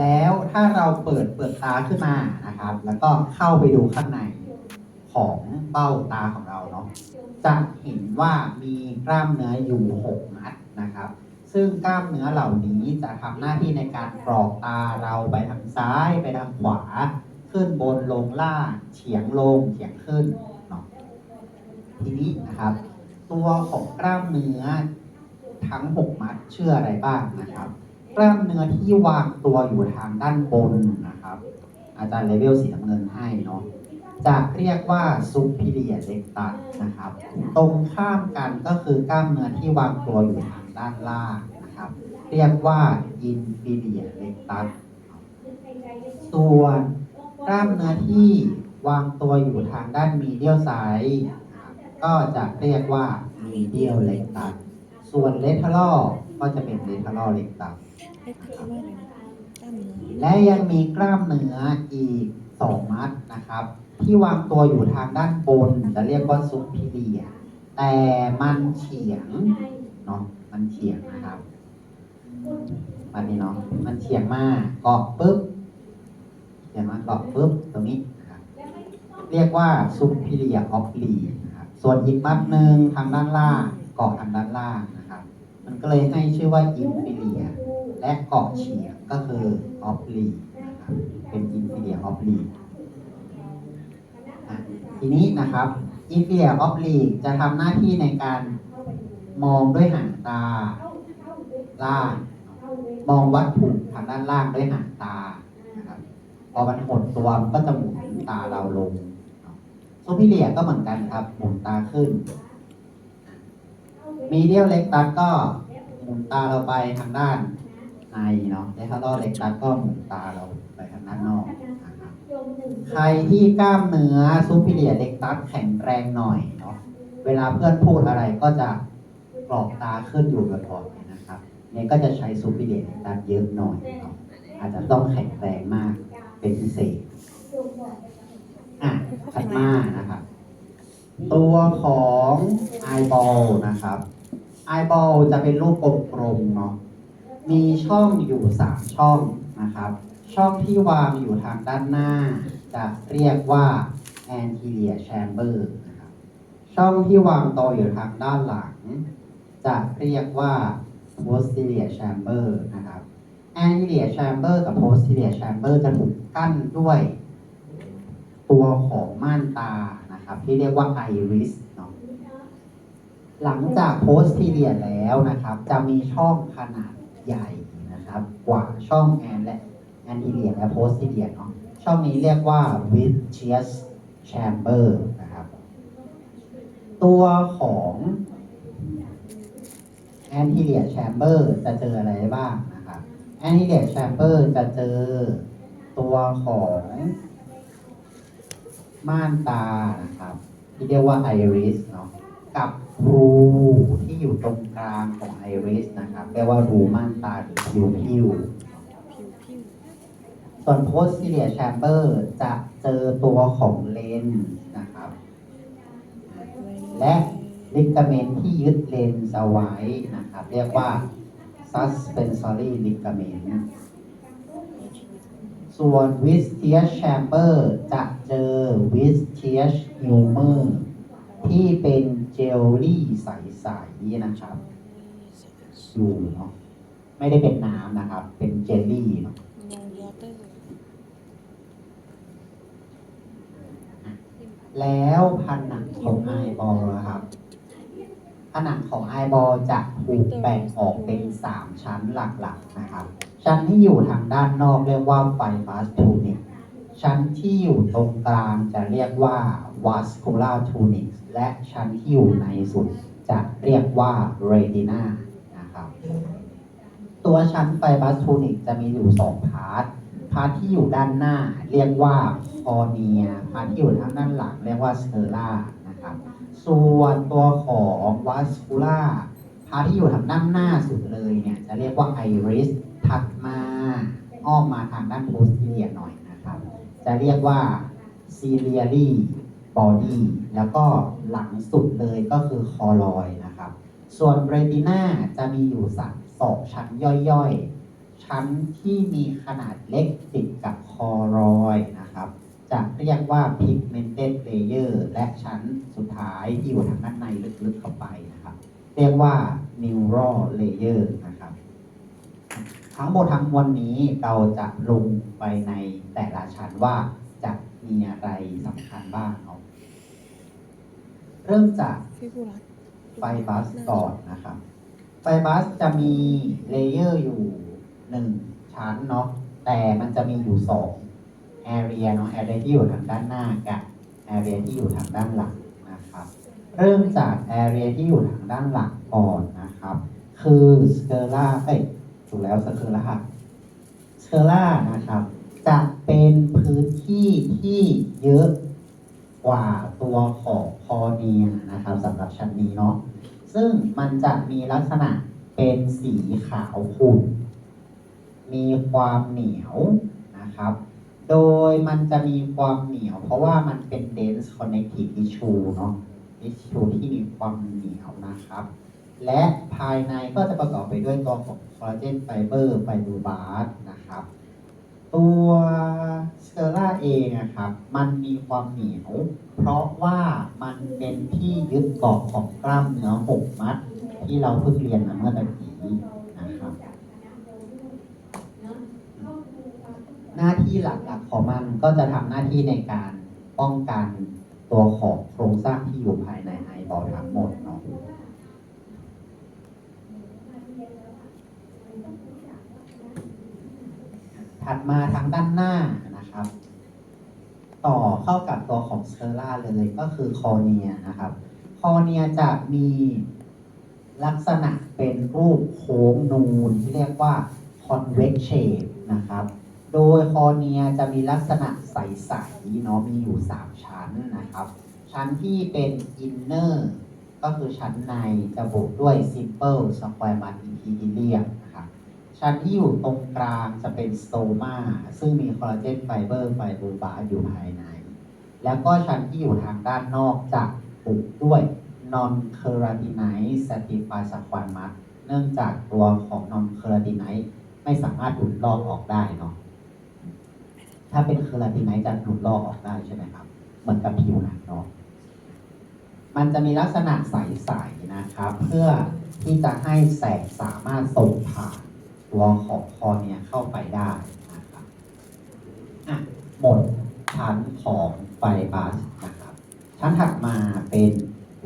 แล้วถ้าเราเปิดเปลือกตาขึ้นมานะครับ แล้วก็เข้าไปดูข้างในของเบ้าตาของเราเนาะจะเห็นว่ามีกล้ามเนื้ออยู่6มัดนะครับ ซึ่งกล้ามเนื้อเหล่านี้จะทำหน้าที่ในการกรอกตาเราไปทางซ้ายไปทางขวา ขึ้นบนลงล่างเฉียงลงเฉียงขึ้นเนาะทีนี้นะครับ ตัวของกล้ามเนื้อทั้ง6มัดเชื่ออะไรบ้างนะครับ กล้ามเนื้อที่วางตัวอยู่ทางด้านบนนะครับ อาจารย์เลเวลสีน้ำเงินให้เนาะจะเรียกว่าซุปพิเลียเล็กตัสนะครับ ตรงข้ามกันก็คือกล้ามเนื้อที่วางตัวอยู่ทางด้านล่างนะครับ เรียกว่าอินฟิเลียเล็กตัสส่วนกล้ามเนื้อที่วางตัวอยู่ทางด้านมีเดียลไซด์ก็จะเรียกว่ามีเดียลเล็กตัสส่วนเลทเทอรลก็จะเป็นเลทเทอรลเล็กตัส และยังมีกล้ามเนื้ออีกสองมัดนะครับ ที่วางตัวอยู่ทางด้านบนจะเรียกว่าซุปพิเลีย แต่มันเฉียงเนาะมันเฉียงนะครับอันนี้เนาะมันเฉียงมากเกาะปุ๊บเฉียงมาเกาะปุ๊บตรงนี้นะครับเรียกว่าซุปพิเลียออฟลีนะครับส่วนอีกมัดหนึ่งทางด้านล่างเกาะทางด้านล่างนะครับ มันก็เลยให้ชื่อว่าอินฟิเลีย และเกาะเฉียงก็คือออฟลีนะครับเป็นอินฟิเลียออฟลีทีนี้นะครับอินฟิเลียออฟลีจะทำหน้าที่ในการมองด้วยหางตาล่างมองวัตถุทางด้านล่างด้วยหางตานะครับพอมันหดตัวมันก็จะหมุนตาเราลงโซพิเลียก็เหมือนกันครับ หมุนตาขึ้น มีเดียลเล็กตัสก็หมุนตาเราไปทางด้าน ในเนาะเลทาร์เล็กตัสก็หมุนตาเราไปทางด้านนอกนะครับใครที่กล้ามเนื้อซูพิเลียเล็กตัสแข็งแรงหน่อยเนาะเวลาเพื่อนพูดอะไรก็จะกรอกตาขึ้นอยู่บ่อยๆนะครับเนี่ยก็จะใช้ซูพิเลียเล็กตัสเยอะหน่อยเนาะอาจจะต้องแข็งแรงมากเป็นพิเศษอะถัดมานะครับ ตัวของไอบอลนะครับไอบอลจะเป็นรูปกลมๆเนาะ มีช่องอยู่สามช่องนะครับ ช่องที่วางอยู่ทางด้านหน้า จะเรียกว่า anterior chamber นะครับช่องที่วางตัวอยู่ทางด้านหลัง จะเรียกว่า posterior chamber นะครับ anterior chamber กับ posterior chamber จะถูกกั้นด้วย ตัวของม่านตานะครับ ที่เรียกว่า iris เนาะหลังจาก posterior แล้วนะครับ จะมีช่องขนาด ใหญ่นะครับ กว่าช่องแอนและ anterior และ posterior เนาะช่องนี้เรียกว่า vitreous chamber นะครับ ตัวของ anterior chamber จะเจออะไรบ้างนะครับ anterior chamber จะเจอตัวของม่านตานะครับ ที่เรียกว่า iris เนาะ กับรูที่อยู่ตรงกลางของไอริสนะครับเรียกว่ารูม่านตาหรือผิวผิวผิวผิวส่วน posterior chamber จะเจอตัวของเลนส์นะครับ และลิกาเมนที่ยึดเลนส์เอาไว้นะครับ เรียกว่า suspensory ligament ส่วน vitreous chamber จะเจอ vitreous humor ที่เป็น เจลลี่ใสๆนะครับอยู่เนาะไม่ได้เป็นน้ำนะครับ เป็นเจลลี่เนาะแล้วผนังของไอบอลนะครับผนังของไอบอลจะถูกแบ่งออกเป็น3ชั้นหลักๆนะครับ ชั้นที่อยู่ทางด้านนอกเรียกว่าไฟบัสทูนิกชั้นที่อยู่ตรงกลางจะเรียกว่า vascular tunic และชั้นที่อยู่ในสุดจะเรียกว่า retina นะครับ ตัวชั้นไฟบัสทูนิกจะมีอยู่2พาร์ท พาร์ทที่อยู่ด้านหน้าเรียกว่าคอเนีย พาร์ทที่อยู่ทางด้านหลังเรียกว่าสเตอร่านะครับ ส่วนตัวของวัสคูล่าพาร์ทที่อยู่ทางด้านหน้าสุดเลยเนี่ยจะเรียกว่าไอริสถัดมาอ้อมมาทางด้านโพสเทียหน่อยนะครับ จะเรียกว่าซีเรียลี ciliary body แล้วก็หลังสุดเลยก็คือคอลอยนะครับ ส่วนเรติน่าจะมีอยู่สักสองชั้นย่อยๆ ชั้นที่มีขนาดเล็กติดกับคอรอยนะครับ จะเรียกว่า pigmented layer และชั้นสุดท้ายที่อยู่ทางด้านในลึกๆเข้าไปนะครับ เรียกว่า neural layer นะครับ ทั้งหมดทั้งมวลนี้เราจะลงไปในแต่ละชั้นว่า มีอะไรสำคัญบ้างเนาะเริ่มจากไฟบัสก่อนนะครับ ไฟบัสจะมีเลเยอร์อยู่หนึ่งชั้นเนาะแต่มันจะมีอยู่สองแอเรียเนาะแอเรียที่อยู่ทางด้านหน้ากับแอเรียที่อยู่ทางด้านหลังนะครับ เริ่มจากแอเรียที่อยู่ทางด้านหลังก่อนนะครับ คือสเกอร่าเอ้ยถูกแล้วสเกอร่าสเกอร่านะครับ จะเป็นพื้นที่ที่เยอะกว่าตัวของคอเนียนะครับสำหรับชั้นนี้เนาะซึ่งมันจะมีลักษณะเป็นสีขาวขุ่นมีความเหนียวนะครับ โดยมันจะมีความเหนียว เพราะว่ามันเป็น dense connective tissue เนาะ tissue ที่มีความเหนียวนะครับ และภายในก็จะประกอบไปด้วยตัวของคอลลาเจนไฟเบอร์ไฟบูบาสนะครับ ตัวสเตอร่าเองนะครับ มันมีความเหนียว เพราะว่ามันเป็นที่ยึดเกาะของกล้ามเนื้อหกมัด ที่เราเพิ่งเรียนมาเมื่อตะกี้นะครับ หน้าที่หลักๆของมันก็จะทำหน้าที่ในการป้องกันตัวของโครงสร้างที่อยู่ภายในไอบอลทั้งหมดเนาะ ถัดมาทางด้านหน้านะครับ ต่อเข้ากับตัวของสเตอร่าเลยก็คือคอเนียนะครับคอเนียจะมีลักษณะเป็นรูปโค้งนูนที่เรียกว่า convex shape นะครับ โดยคอเนียจะมีลักษณะใสๆเนาะมีอยู่ 3 ชั้นนะครับ ชั้นที่เป็น inner ก็คือชั้นในจะบวกด้วย simple square mat epithelium นะครับ ชั้นที่อยู่ตรงกลางจะเป็นสโตมาซึ่งมีคอลลาเจนไฟเบอร์ไฟบูบาอยู่ภายใน แล้วก็ชั้นที่อยู่ทางด้านนอกจะปุกด้วย non keratinized stratified squamous mass เนื่องจากตัวของ non keratinized ไม่สามารถดูดลอกออกได้เนาะถ้าเป็นเคอราตินไนจะดูดลอกออกได้ใช่ไหมครับ เหมือนกับผิวหนังเนาะมันจะมีลักษณะใสๆนะครับ เพื่อที่จะให้แสงสามารถส่งผ่าน ตัวของคอเนี่ยเข้าไปได้นะครับอะหมดชั้นของไฟบัสนะครับ ชั้นถัดมาเป็น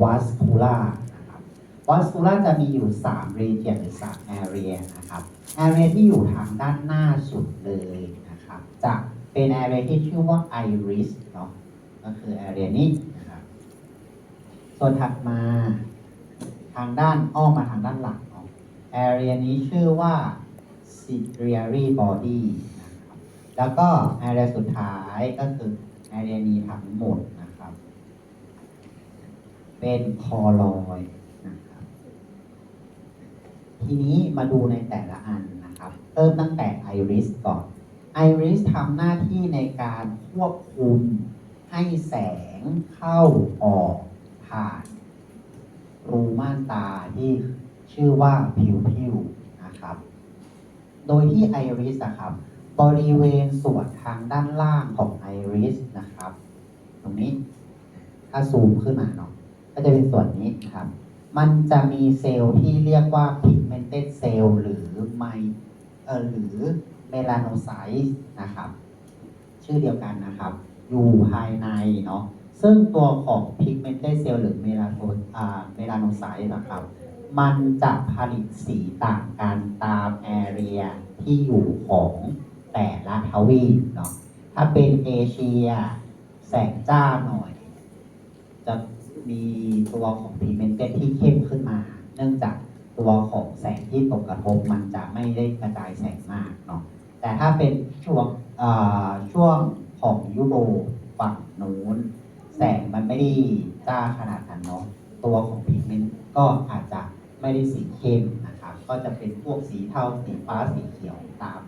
วัสคูล่านะครับวัสคูล่าจะมีอยู่3 region หรือ3 area นะครับ area ที่อยู่ทางด้านหน้าสุดเลยนะครับ จะเป็น area ที่ชื่อว่า iris เนาะก็คือ area นี้นะครับ ส่วนถัดมาทางด้านอ้อมมาทางด้านหลังเนาะ area นี้ชื่อว่า ciliary body นะครับแล้วก็ area สุดท้ายก็คือ area นี้ทั้งหมดนะครับ เป็นคอลอยนะครับ ทีนี้มาดูในแต่ละอันนะครับ เริ่มตั้งแต่ไอริสก่อนไอริสทำหน้าที่ในการควบคุมให้แสงเข้าออกผ่านรูม่านตาที่ชื่อว่าผิวผิว โดยที่ไอริสนะครับ บริเวณส่วนทางด้านล่างของไอริสนะครับ ตรงนี้ ถ้าซูมขึ้นมาเนาะ ก็จะเป็นส่วนนี้นะครับ มันจะมีเซลล์ที่เรียกว่า pigmented cell หรือไมเออหรือ melanocytes นะครับ ชื่อเดียวกันนะครับ อยู่ภายในเนาะ ซึ่งตัวของ pigmented cell หรือ melano อ่า melanocytes นะครับ มันจะผลิตสีต่างกันตาม area ที่อยู่ของแต่ละทวีปเนาะถ้าเป็นเอเชีย แสงจ้าหน่อย จะมีตัวของพีเมนเตที่เข้มขึ้นมา เนื่องจากตัวของแสงที่ตกกระทบมันจะไม่ได้กระจายแสงมากเนาะแต่ถ้าเป็นช่วงอ่อช่วงของยุโรปฝั่งนู้นแสงมันไม่ได้จ้าขนาดนั้นเนาะตัวของพีเมนต์ก็อาจจะ ไม่ได้สีเข้มนะครับ ก็จะเป็นพวกสีเทาสีฟ้าสีเขียวตาม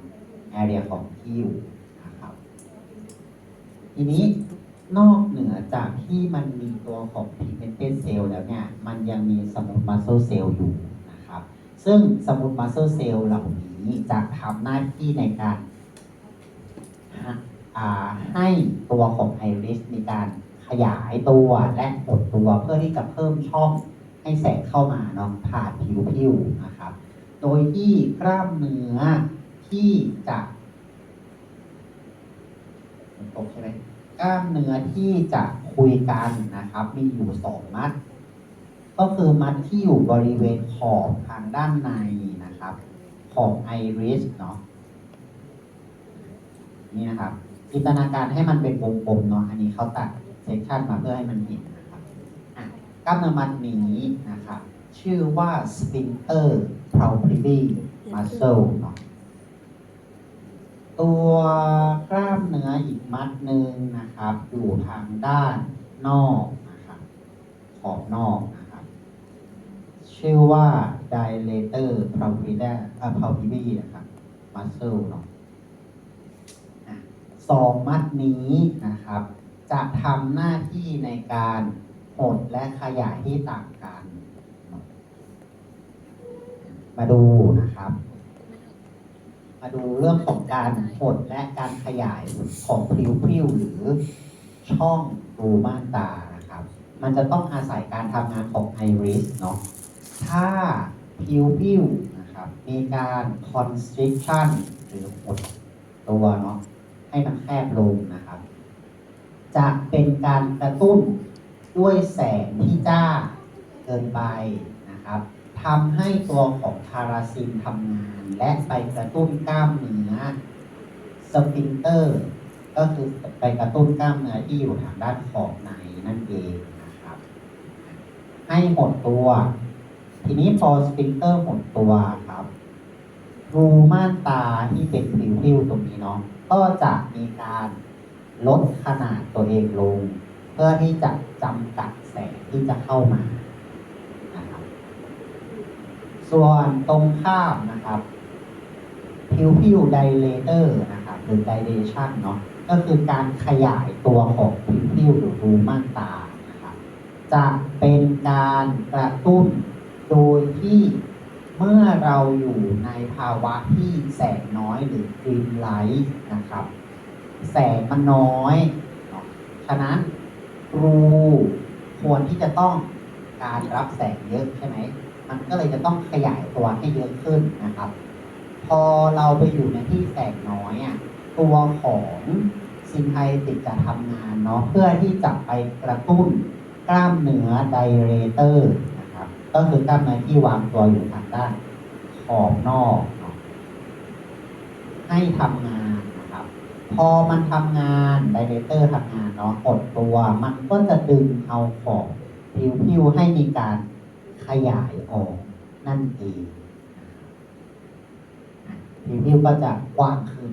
แอเรียของที่อยู่นะครับ ทีนี้นอกเหนือจากที่มันมีตัวของ pigmented cell แล้วเนี่ย มันยังมีสมูท muscle cell อยู่นะครับ ซึ่งสมูท muscle cell เหล่านี้จะทำหน้าที่ในการให้ตัวของไอริสมีการขยายตัวและหดตัวเพื่อที่จะเพิ่มช่อง ให้แสงเข้ามาเนาะผ่านผิวผิวนะครับ โดยที่กล้ามเนื้อที่จะตกใช่ไหมกล้ามเนื้อที่จะคุยกันนะครับ มีอยู่สองมัด ก็คือมัดที่อยู่บริเวณขอบทางด้านในนะครับ ของไอริสเนาะนี่นะครับจินตนาการให้มันเป็นวงกลมเนาะอันนี้เขาตัดเซกชันมาเพื่อให้มันเห็นนะ กล้ามเนื้อมัดนี้นะครับชื่อว่า sphincter palpebral muscle เนาะตัวกล้ามเนื้ออีกมัดหนึ่งนะครับ อยู่ทางด้านนอกนะครับขอบนอกนะครับ ชื่อว่า dilator palpebral อ่า palpebral นะครับ muscle เนาะสองมัดนี้นะครับ จะทำหน้าที่ในการ หดและขยายที่ต่างกัน มาดูนะครับ มาดูเรื่องของการหดและการขยายของพริ้วๆหรือช่องรูม่านตานะครับ มันจะต้องอาศัยการทำงานของไอริสเนาะ ถ้าผิวผิวนะครับ มีการ constriction หรือหดตัวเนาะให้มันแคบลงนะครับ จะเป็นการกระตุ้น ด้วยแสงที่จ้าเกินไปนะครับทำให้ตัวของทาราซินทำงาน และไปกระตุ้นกล้ามเนื้อสฟิงเตอร์ ก็คือไปกระตุ้นกล้ามเนื้อที่อยู่ทางด้านขอบในนั่นเองนะครับ ให้หดตัว ทีนี้พอสฟิงเตอร์หดตัวครับรูม่านตาที่เป็นผิวๆตรงนี้เนาะก็จะมีการลดขนาดตัวเองลง พื่อที่จะจำกัดแสงที่จะเข้ามานะครับส่วนตรงข้ามนะครับผิวผิวไดเลเตอร์นะครับหรือไดเลชันเนาะก็คือการขยายตัวของผิวผิวหรือรูม่านตานะครับจะเป็นการกระตุ้นโดยที่เมื่อเราอยู่ในภาวะที่แสงน้อยหรือกรีนไลท์นะครับ แสงมันน้อยเนาะฉะนั้น รูควรที่จะต้องการรับแสงเยอะใช่ไหม มันก็เลยจะต้องขยายตัวให้เยอะขึ้นนะครับ พอเราไปอยู่ในที่แสงน้อยอะตัวของซินไทติกจะทำงานเนาะเพื่อที่จะไปกระตุ้นกล้ามเนื้อไดเรเตอร์นะครับ ก็คือกล้ามเนื้อที่วางตัวอยู่ทางด้านขอบนอก ให้ทำงาน พอมันทำงานไดเรเตอร์ทำงานเนาะกดตัว มันก็จะดึงเอาขอบผิวผิวให้มีการขยายออกนั่นเองผิวผิวก็จะกว้างขึ้น